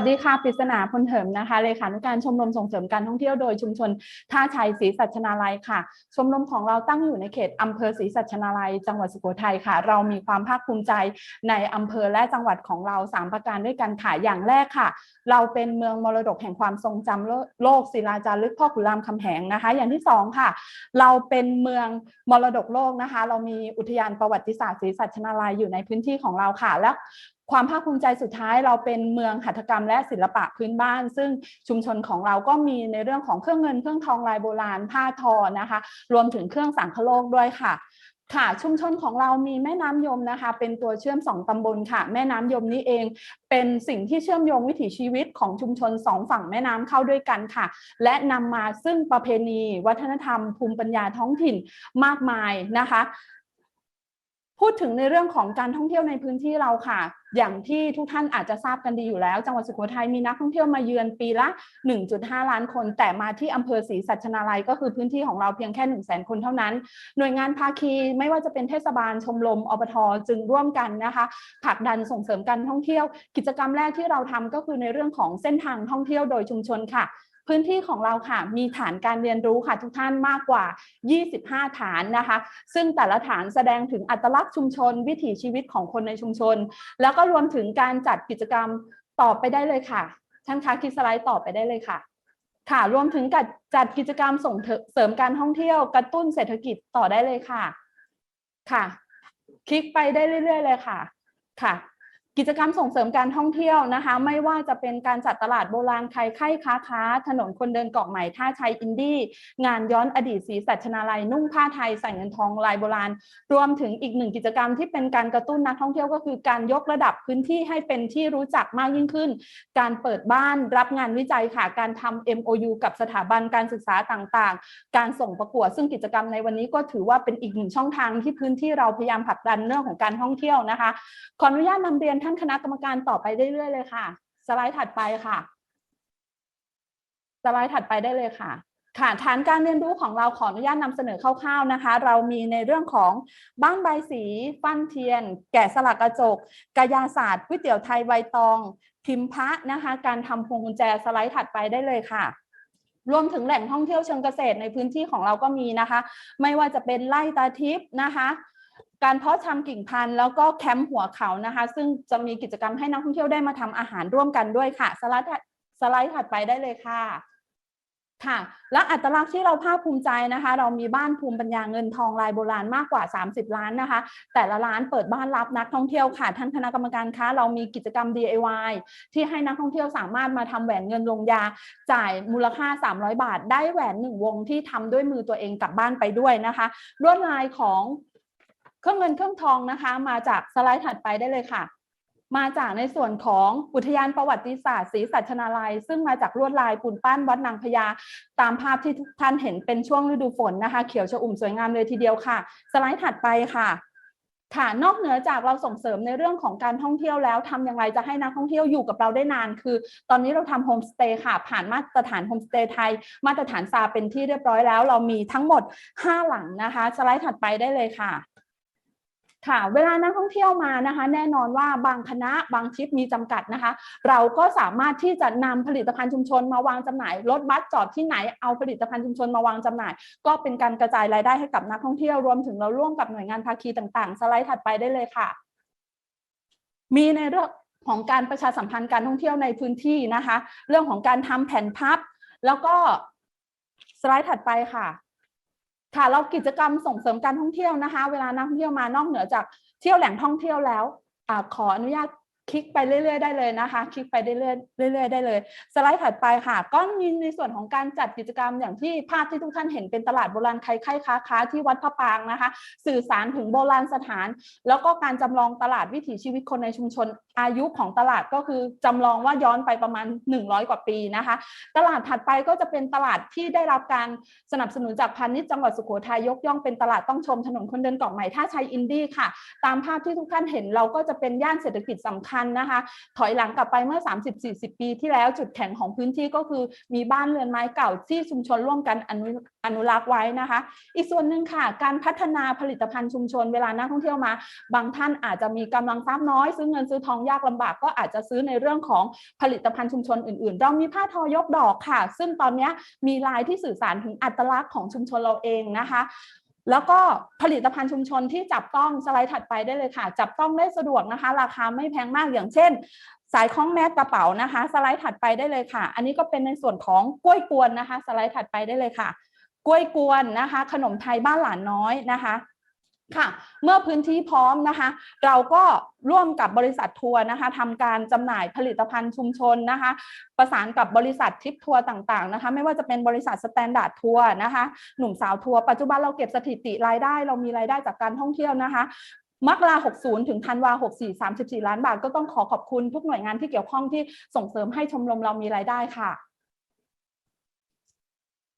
วัสดีค่ะปริศนาพลเถิมนะคะเลขานุการชมรมส่งเสริมการท่องเที่ยวโดยชุมชนท่าชัยศรีสัชนาลัยค่ะ ชมรมของเราตั้งอยู่ในเขตอำเภอศรีสัชนาลัย จังหวัดสุโขทัยค่ะ เรามีความภาคภูมิใจในอำเภอและจังหวัดของเราสามประการด้วยกันค่ะอย่างแรกค่ะ เราเป็นเมืองมรดกแห่งความทรงจำโลกศิลาจารึกพ่อขุนรามคำแหงนะคะ อย่างที่สองค่ะ เราเป็นเมืองมรดกโลกนะคะ เรามีอุทยานประวัติศาสตร์ศรีสัชนาลัยอยู่ในพื้นที่ของเราค่ะและ ความภาคภูมิใจสุดท้ายเราเป็นเมืองหัตถกรรมและศิลปะพื้นบ้าน ซึ่งชุมชนของเราก็มีในเรื่องของเครื่องเงินเครื่องทองลายโบราณผ้าทอนะคะ รวมถึงเครื่องสังคโลกด้วยค่ะค่ะชุมชนของเรามีแม่น้ำยมนะคะ เป็นตัวเชื่อมสองตำบลค่ะ แม่น้ำยมนี้เอง เป็นสิ่งที่เชื่อมโยงวิถีชีวิตของชุมชนสองฝั่งแม่น้ำเข้าด้วยกันค่ะ และนำมาซึ่งประเพณี วัฒนธรรม ภูมิปัญญาท้องถิ่นมากมายนะคะ พูดถึงในเรื่องของการท่องเที่ยวในพื้นที่เราค่ะ อย่างที่ทุกท่านอาจจะทราบกันดีอยู่แล้ว จังหวัดสุโขทัยมีนักท่องเที่ยวมาเยือนปีละ 1.5 ล้านคน แต่มาที่อำเภอศรีสัชนาลัยก็คือพื้นที่ของเราเพียงแค่ 1 0 0 0 0แสนคนเท่านั้น หน่วยงานภาคีไม่ว่าจะเป็นเทศบาลชมรมอบทจึงร่วมกันนะคะผลักดันส่งเสริมการท่องเที่ยว กิจกรรมแรกที่เราทำก็คือในเรื่องของเส้นทางท่องเที่ยวโดยชุมชนค่ะ พื้นที่ของเราค่ะมีฐานการเรียนรู้ค่ะทุกท่านมากกว่า 25 ฐานนะคะ ซึ่งแต่ละฐานแสดงถึงอัตลักษณ์ชุมชน วิถีชีวิตของคนในชุมชน แล้วก็รวมถึงการจัดกิจกรรมต่อไปได้เลยค่ะท่านคะคิดสไลด์ต่อไปได้เลยค่ะค่ะรวมถึงการจัดกิจกรรมส่งเสริมการท่องเที่ยวกระตุ้นเศรษฐกิจต่อได้เลยค่ะ ค่ะ คลิกไปได้เรื่อย ๆ เลยค่ะ ค่ะ กิจกรรมส่งเสริมการท่องเที่ยวนะคะ ไม่ว่าจะเป็นการจัดตลาดโบราณใครไข้ค้าค้า ถนนคนเดินเกาะใหม่ท่าชัยอินดี้งานย้อนอดีตศรีสัชนาลัย นุ่งผ้าไทยใส่เงินทองลายโบราณ รวมถึงอีกหนึ่งกิจกรรมที่เป็นการกระตุ้นนักท่องเที่ยวก็คือการยกระดับพื้นที่ให้เป็นที่รู้จักมากยิ่งขึ้น การเปิดบ้านรับงานวิจัยค่ะการทำ MOU กับสถาบันการศึกษาต่างๆ การส่งประกวด ซึ่งกิจกรรมในวันนี้ก็ถือว่าเป็นอีกหนึ่งช่องทางที่พื้นที่เราพยายามผลักดันเรื่องของการท่องเที่ยวนะคะขออนุญาตนำเรียนท่านคณะกรรมการต่อไปเรื่อยๆเลยค่ะ สไลด์ถัดไปค่ะ สไลด์ถัดไปได้เลยค่ะค่ะฐานการเรียนรู้ของเราขออนุญาตนำเสนอคร่าวๆนะคะ เรามีในเรื่องของบ้านใบสี ฟันเทียน แกะสลักกระจก กายาศาสตร์ก๋วยเตี๋ยวไทยใบตอง พิมพ์พระนะคะ การทำพวงกุญแจสไลด์ถัดไปได้เลยค่ะ รวมถึงแหล่งท่องเที่ยวเชิงเกษตรในพื้นที่ของเราก็มีนะคะ ไม่ว่าจะเป็นไล่ตาทิพย์นะคะ การเพาะชำกิ่งพันธุ์แล้วก็แคมป์หัวเขานะคะ ซึ่งจะมีกิจกรรมให้นักท่องเที่ยวได้มาทำอาหารร่วมกันด้วยค่ะ สไลด์ถัดสไลด์ถัดไปได้เลยค่ะค่ะ และอัตลักษณ์ที่เราภาคภูมิใจนะคะ เรามีบ้านภูมิปัญญาเงินทองลายโบราณมากกว่า 30 ล้านนะคะ แต่ละร้านเปิดบ้านรับนักท่องเที่ยวค่ะท่านคณะกรรมการคะเรามีกิจกรรม DIY ที่ให้นักท่องเที่ยวสามารถมาทำแหวนเงินลงยา จ่ายมูลค่า 300 บาท ได้แหวนหนึ่งวงที่ทำด้วยมือตัวเองกลับบ้านไปด้วยนะคะลวดลายของ เครื่องเงินเครื่องทองนะคะ มาจากสไลด์ถัดไปได้เลยค่ะ มาจากในส่วนของอุทยานประวัติศาสตร์ศรีสัชนาลัย ซึ่งมาจากลวดลายปูนปั้นวัดนางพญาตามภาพที่ทุกท่านเห็นเป็นช่วงฤดูฝนนะคะ เขียวชอุ่มสวยงามเลยทีเดียวค่ะ สไลด์ถัดไปค่ะค่ะนอกเหนือจากเราส่งเสริมในเรื่องของการท่องเที่ยวแล้วทำอย่างไรจะให้นักท่องเที่ยวอยู่กับเราได้นาน คือ ตอนนี้เราทำโฮมสเตย์ค่ะ ผ่านมาตรฐานโฮมสเตย์ไทย มาตรฐานซาเป็นที่เรียบร้อยแล้ว เรามีทั้งหมด 5 หลังนะคะ สไลด์ถัดไปได้เลยค่ะ ค่ะเวลานักท่องเที่ยวมานะคะ แน่นอนว่าบางคณะบางทริปมีจำกัดนะคะ เราก็สามารถที่จะนำผลิตภัณฑ์ชุมชนมาวางจำหน่ายรถบัสจอดที่ไหนเอาผลิตภัณฑ์ชุมชนมาวางจำหน่าย ก็เป็นการกระจายรายได้ให้กับนักท่องเที่ยวรวมถึงเราร่วมกับหน่วยงานภาคีต่างๆ สไลด์ถัดไปได้เลยค่ะ มีในเรื่องของการประชาสัมพันธ์การท่องเที่ยวในพื้นที่นะคะ เรื่องของการทำแผ่นพับ แล้วก็สไลด์ถัดไปค่ะ ค่ะเรากิจกรรมส่งเสริมการท่องเที่ยวนะคะ เวลานักท่องเที่ยวมานอกเหนือจากเที่ยวแหล่งท่องเที่ยวแล้วอขออนุญาต คลิกไปเรื่อยๆได้เลยนะคะ คลิกไปเรื่อยๆเรื่อยๆได้เลย สไลด์ถัดไปค่ะ ก็มีในส่วนของการจัดกิจกรรมอย่างที่ภาพที่ทุกท่านเห็นเป็นตลาดโบราณใครไข้ค้าค้าที่วัดพระปางนะคะ สื่อสารถึงโบราณสถาน แล้วก็การจำลองตลาดวิถีชีวิตคนในชุมชน อายุของตลาดก็คือจำลองว่าย้อนไปประมาณ 100 กว่าปีนะคะ ตลาดถัดไปก็จะเป็นตลาดที่ได้รับการสนับสนุนจากพาณิชย์จังหวัดสุโขทัยยกย่องเป็นตลาดต้องชมถนนคนเดินเกาะใหม่ท่าชัยอินดี้ค่ะ ตามภาพที่ทุกท่านเห็นเราก็จะเป็นย่านเศรษฐกิจสำคัญภัณฑ์นะคะ ถอยหลังกลับไปเมื่อ 30-40 ปีที่แล้วจุดแข็งของพื้นที่ก็คือมีบ้านเรือนไม้เก่าที่ชุมชนร่วมกันอนุอนุรักษ์ไว้นะคะ อีกส่วนหนึ่งค่ะ การพัฒนาผลิตภัณฑ์ชุมชนเวลานักท่องเที่ยวมา บางท่านอาจจะมีกำลังทรัพย์น้อย ซื้อเงินซื้อทองยากลำบากก็อาจจะซื้อในเรื่องของผลิตภัณฑ์ชุมชนอื่นๆ เรามีผ้าทอยกดอกค่ะ ซึ่งตอนนี้มีลายที่สื่อสารถึงอัตลักษณ์ของชุมชนเราเองนะคะ แล้วก็ผลิตภัณฑ์ชุมชนที่จับต้องสไลด์ถัดไปได้เลยค่ะ จับต้องได้สะดวกนะคะ ราคาไม่แพงมากอย่างเช่น สายคล้องแมสกระเป๋านะคะ สไลด์ถัดไปได้เลยค่ะ อันนี้ก็เป็นในส่วนของกล้วยกวนนะคะ สไลด์ถัดไปได้เลยค่ะ กล้วยกวนนะคะ ขนมไทยบ้านหลานน้อยนะคะ ค่ะ เมื่อพื้นที่พร้อมนะคะ เราก็ร่วมกับบริษัททัวร์นะคะทำการจำหน่ายผลิตภัณฑ์ชุมชนนะคะ ประสานกับบริษัททริปทัวร์ต่างๆนะคะ ไม่ว่าจะเป็นบริษัทสแตนดาร์ดทัวร์นะคะ หนุ่มสาวทัวร์ปัจจุบันเราเก็บสถิติรายได้ เรามีรายได้จากการท่องเที่ยวนะคะมกรา60 ถึงธันวา64 34 ล้านบาท ก็ต้องขอขอบคุณทุกหน่วยงานที่เกี่ยวข้องที่ส่งเสริมให้ชมรมเรามีรายได้ค่ะ